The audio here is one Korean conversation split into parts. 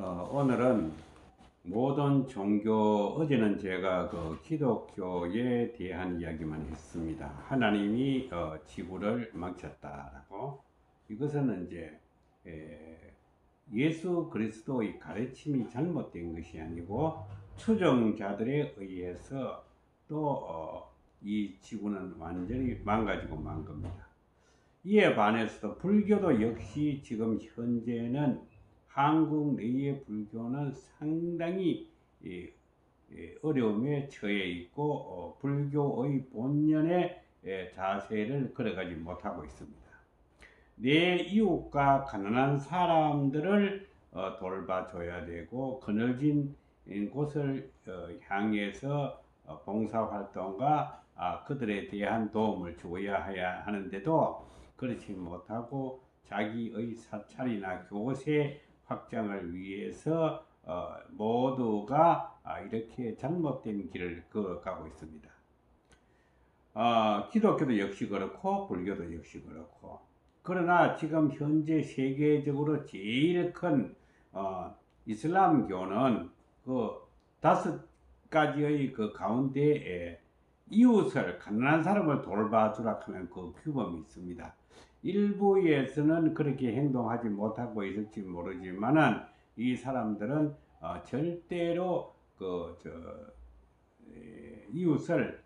어, 오늘은 모든 종교 어제는 제가 그 기독교에 대한 이야기만 했습니다. 하나님이 어, 지구를 망쳤다라고 이것은 이제 에, 예수 그리스도의 가르침이 잘못된 것이 아니고 추종자들에 의해서 또이 지구는 완전히 망가지고 만 겁니다. 이에 반해서도 불교도 역시 지금 현재는 한국 내의 불교는 상당히 예, 예, 어려움에 처해 있고 어, 불교의 본연의 예, 자세를 걸어가지 못하고 있습니다. 내 이웃과 가난한 사람들을 어, 돌봐줘야 되고 그늘진 곳을 어, 향해서 어, 봉사활동과 아, 그들에 대한 도움을 주어야 하는데도 그렇지 못하고 자기의 사찰이나 교세 확장을 위해서 어, 모두가 아, 이렇게 잘못된 길을 걸어가고 있습니다. 어, 기독교도 역시 그렇고 불교도 역시 그렇고 그러나 지금 현재 세계적으로 제일 큰 어, 이슬람교는 그 다섯 가지의 그 가운데에 이웃을 가난한 사람을 돌봐주라 하는 그 규범이 있습니다. 일부에서는 그렇게 행동하지 못하고 있을지 모르지만은 이 사람들은 어, 절대로 그 저 이웃을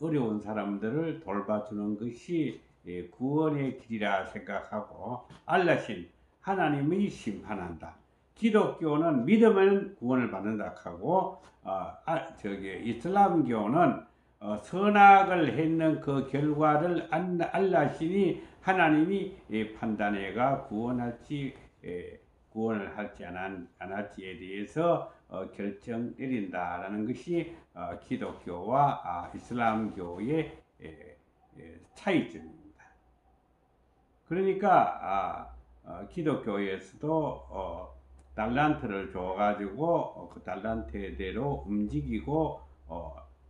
어려운 사람들을 돌봐주는 것이 예, 구원의 길이라 생각하고 알라신 하나님의 심판한다. 기독교는 믿으면 구원을 받는다 하고 어, 아, 저기 이슬람교는 어, 선악을 했는 그 결과를 알라시니 하나님이 예, 판단해가 구원할지 예, 구원을 할지 안, 할지에 대해서 어, 결정 내린다라는 것이 어, 기독교와 아, 이슬람교의 예, 차이점입니다. 그러니까 아, 기독교에서도 달란트를 줘가지고 그 달란트대로 움직이고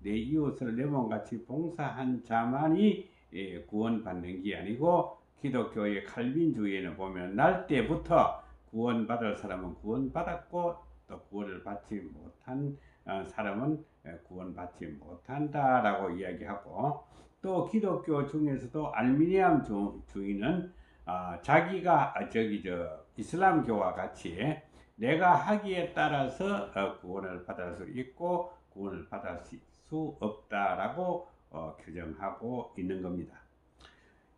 내 이웃을 내 몸같이 봉사한 자만이 예, 구원받는 게 아니고 기독교의 칼빈주의에는 보면 날 때부터 구원받을 사람은 구원받았고 또 구원을 받지 못한 어, 사람은 예, 구원받지 못한다라고 이야기하고 또 기독교 중에서도 알미니암 주의는 아, 자기가 아, 저기 저 이슬람교와 같이 내가 하기에 따라서 어, 구원을 받을 수 있고 구원을 받을 수 없다라고 어, 규정하고 있는 겁니다.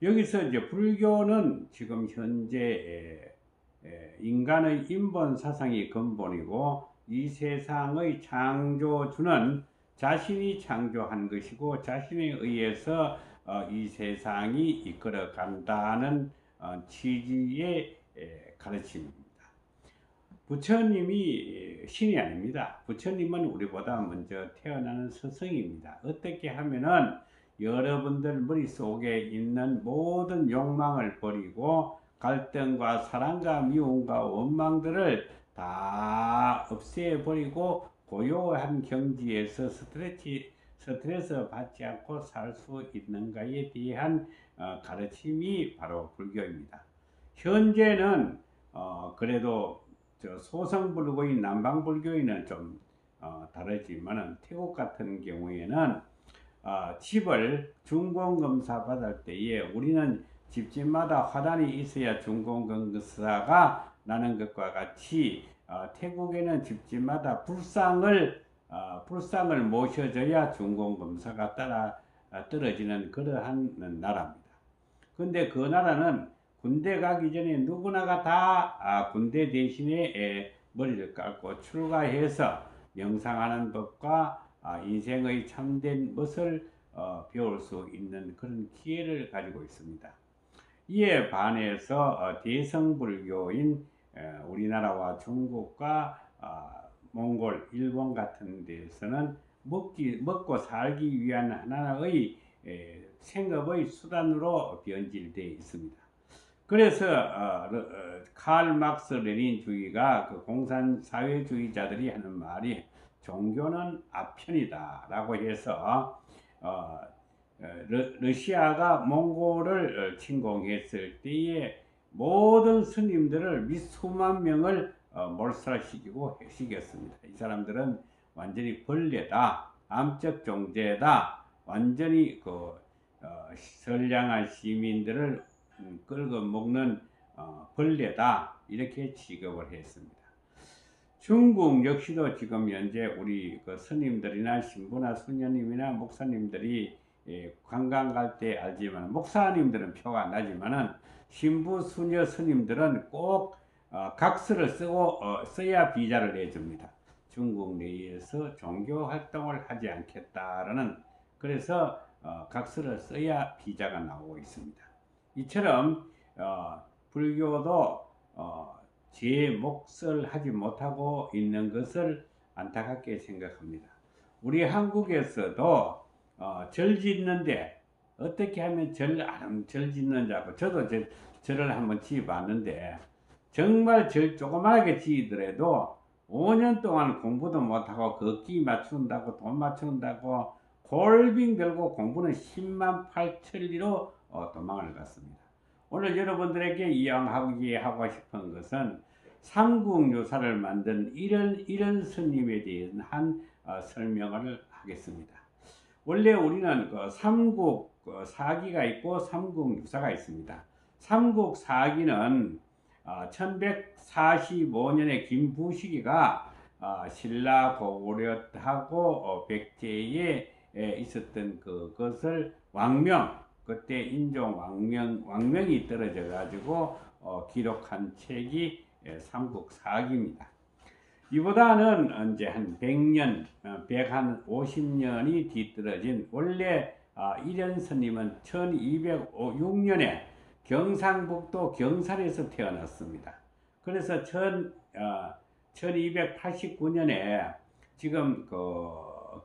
여기서 이제 불교는 지금 현재 에, 에, 인간의 인본 사상이 근본이고 이 세상의 창조주는 자신이 창조한 것이고 자신에 의해서 어, 이 세상이 이끌어 간다는 어, 취지의 에, 가르침입니다. 부처님이 신이 아닙니다. 부처님은 우리보다 먼저 태어나는 스승입니다. 어떻게 하면은 여러분들 머릿속에 있는 모든 욕망을 버리고 갈등과 사랑과 미움과 원망들을 다 없애버리고 고요한 경지에서 스트레치, 스트레스 받지 않고 살 수 있는가에 대한 어, 가르침이 바로 불교입니다. 현재는 어, 그래도 소성불교인 남방불교인은 좀 어, 다르지만은 태국 같은 경우에는 어, 집을 중공검사 받을 때에 우리는 집집마다 화단이 있어야 중공검사가 나는 것과 같이 어, 태국에는 집집마다 불상을 어, 불상을 모셔줘야 중공검사가 따라 어, 떨어지는 그러한 나라입니다. 근데 그 나라는 군대 가기 전에 누구나가 다 아, 군대 대신에 에, 머리를 깔고 출가해서 명상하는 법과 아, 인생의 참된 것을 어, 배울 수 있는 그런 기회를 가지고 있습니다. 이에 반해서 어, 대성불교인 에, 우리나라와 중국과 어, 몽골, 일본 같은 데서는 먹기, 먹고 살기 위한 하나의 에, 생업의 수단으로 변질되어 있습니다. 그래서 어, 어, 칼 막스 레닌주의가 그 공산 사회주의자들이 하는 말이 종교는 아편이다 라고 해서 어, 어 러, 시아가 몽골을 어, 침공했을 때에 모든 스님들을 미 수만 명을 어, 몰살시키고 시켰습니다. 이 사람들은 완전히 벌레다, 암적 종제다, 완전히 그 어, 선량한 시민들을 음, 끌고 먹는 어, 벌레다 이렇게 취급을 했습니다. 중국 역시도 지금 현재 우리 그 스님들이나 신부나 수녀님이나 목사님들이 예, 관광 갈 때 알지만 목사님들은 표가 안 나지만은 신부 수녀 스님들은 꼭 어, 각서를 쓰고 어, 써야 비자를 내줍니다. 중국 내에서 종교 활동을 하지 않겠다라는 그래서 어, 각서를 써야 비자가 나오고 있습니다. 이처럼 어, 불교도 어, 제 몫을 하지 못하고 있는 것을 안타깝게 생각합니다. 우리 한국에서도 어, 절 짓는데 어떻게 하면 절, 안- 절 짓는 자고 저도 절, 절을 한번 지어봤는데 정말 절 조그맣게 지으더라도 5년 동안 공부도 못하고 걷기 맞춘다고 돈 맞춘다고 골빙 들고 공부는 10만 8천리로 어, 도망을 갔습니다. 오늘 여러분들에게 이야기하고 싶은 것은 삼국유사를 만든 이런 이런 스님에 대한 한 어, 설명을 하겠습니다. 원래 우리는 그 삼국 그 사기가 있고 삼국유사가 있습니다. 삼국 사기는 어, 1145년에 김부식이가 어, 신라 고구려하고 어, 백제에 에 있었던 그것을 왕명 그때 인종 왕명 왕명이 떨어져 가지고 어, 기록한 책이 예, 삼국 사기입니다. 이보다는 이제 한 100년, 어, 150년이 뒤떨어진 원래 아, 이련 스님은 1206년에 경상북도 경산에서 태어났습니다. 그래서 천, 어, 1289년에 지금 그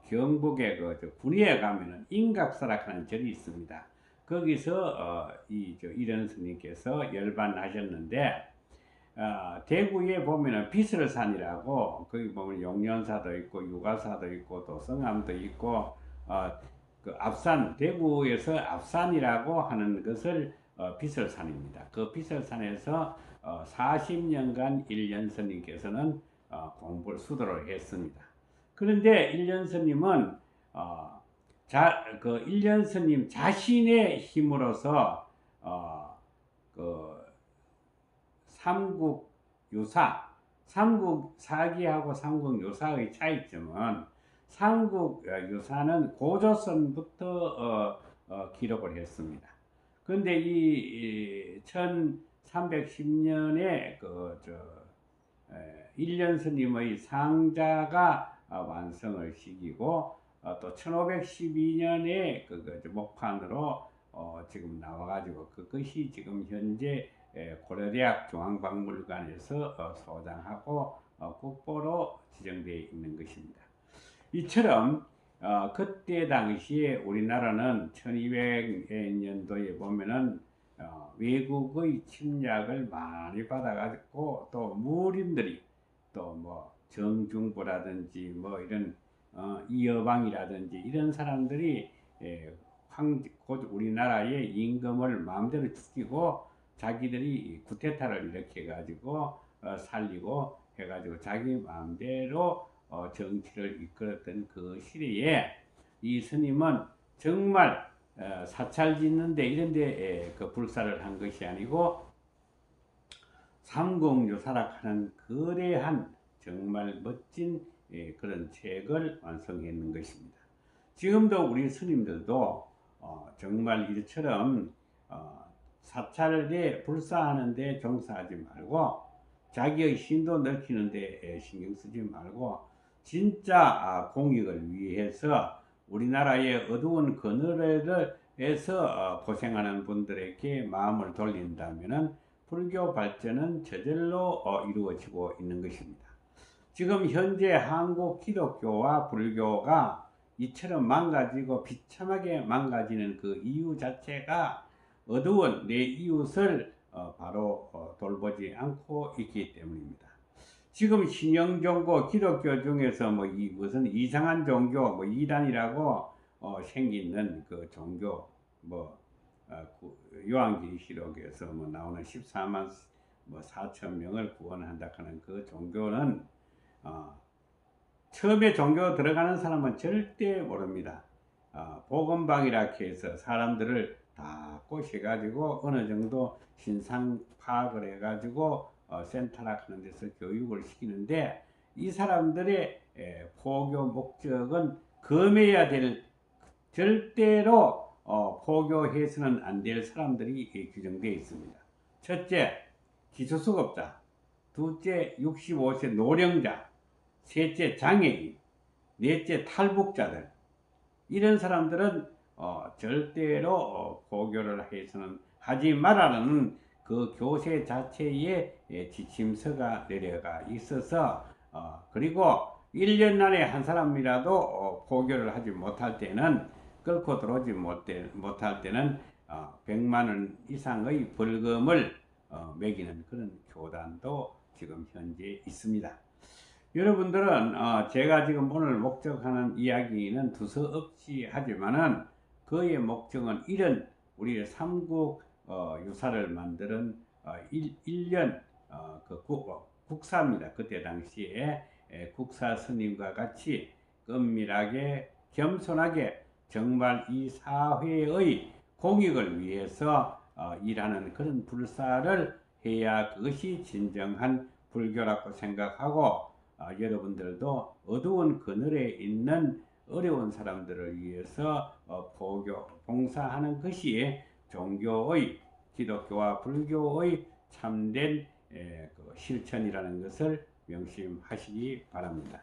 경북의 그 군위에 가면은 인각사락하는 절이 있습니다. 거기서 어, 이저 이런 스님께서 열반하셨는데 어, 대구에 보면은 비설산이라고 거기 보면 용련사도 있고 유가사도 있고 또 성암도 있고 어, 그 앞산 대구에서 앞산이라고 하는 것을 어, 비설산입니다. 그 비설산에서 어, 40년간 일년 스님께서는 어, 공부를 수도를 했습니다. 그런데 일년 스님은 어, 자, 그 일년 스님 자신의 힘으로서 어, 그 삼국 유사, 삼국 사기하고 삼국 유사의 차이점은 삼국 유사는 고조선부터 어, 어, 기록을 했습니다. 그런데 이 1310년에 그저 일년 스님의 상자가 어, 완성을 시키고 어, 또 1512년에 그, 그 목판으로 어, 지금 나와가지고 그것이 지금 현재 에, 고려대학 중앙박물관에서 어, 소장하고 어, 국보로 지정되어 있는 것입니다. 이처럼 어, 그때 당시에 우리나라는 1200년도에 보면은 어, 외국의 침략을 많이 받아가지고 또 무림들이 또 뭐 정중부라든지 뭐 이런 어, 이여방이라든지 이런 사람들이 예, 황, 곧 우리나라의 임금을 마음대로 죽이고 자기들이 구테타를 일으켜 가지고 어, 살리고 해가지고 자기 마음대로 어, 정치를 이끌었던 그 시대에 이 스님은 정말 어, 사찰 짓는데 이런데 에, 그 불사를 한 것이 아니고 삼공유사락하는 거대한 정말 멋진 예, 그런 책을 완성했는 것입니다. 지금도 우리 스님들도 어, 정말 이처럼 어, 사찰에 불사하는데 종사하지 말고 자기의 신도 넓히는데 신경 쓰지 말고 진짜 아, 공익을 위해서 우리나라의 어두운 그늘에서 어, 고생하는 분들에게 마음을 돌린다면 불교 발전은 저절로 어, 이루어지고 있는 것입니다. 지금 현재 한국 기독교와 불교가 이처럼 망가지고 비참하게 망가지는 그 이유 자체가 어두운 내 이웃을 어, 바로 어, 돌보지 않고 있기 때문입니다. 지금 신형 종교 기독교 중에서 뭐 이 무슨 이상한 종교 뭐 이단이라고 어, 생기는 그 종교 뭐 어, 그 요한계시록에서 뭐 나오는 14만 뭐 4천 명을 구원한다 하는 그 종교는 어, 처음에 종교 들어가는 사람은 절대 모릅니다. 어, 복음방이라 해서 사람들을 다 꼬셔가지고 어느 정도 신상 파악을 해가지고 어, 센터락 하는 데서 교육을 시키는데 이 사람들의 에, 포교 목적은 금해야 될 절대로 어, 포교해서는 안 될 사람들이 예, 규정되어 있습니다. 첫째, 기초수급자. 둘째, 65세 노령자. 셋째, 장애인. 넷째, 탈북자들. 이런 사람들은 어, 절대로 어, 포교를 해서는 하지 말라는 그 교세 자체에 예, 지침서가 내려가 있어서 어, 그리고 1년 안에 한 사람이라도 어, 포교를 하지 못할 때는 끌고 들어오지 못해, 못할 때는 어, 100만 원 이상의 벌금을 어, 매기는 그런 교단도 지금 현재 있습니다. 여러분들은 어, 제가 지금 오늘 목적하는 이야기는 두서없이 하지만은 그의 목적은 이런 우리 삼국 어, 유사를 만드는 어, 1, 년 어, 그 국, 어, 국사입니다. 그때 당시에 에, 국사 스님과 같이 은밀하게 겸손하게 정말 이 사회의 공익을 위해서 어, 일하는 그런 불사를 해야 그것이 진정한 불교라고 생각하고 어, 여러분들도 어두운 그늘에 있는 어려운 사람들을 위해서 어, 포교 봉사하는 것이 종교의 기독교와 불교의 참된 에, 그 실천이라는 것을 명심하시기 바랍니다.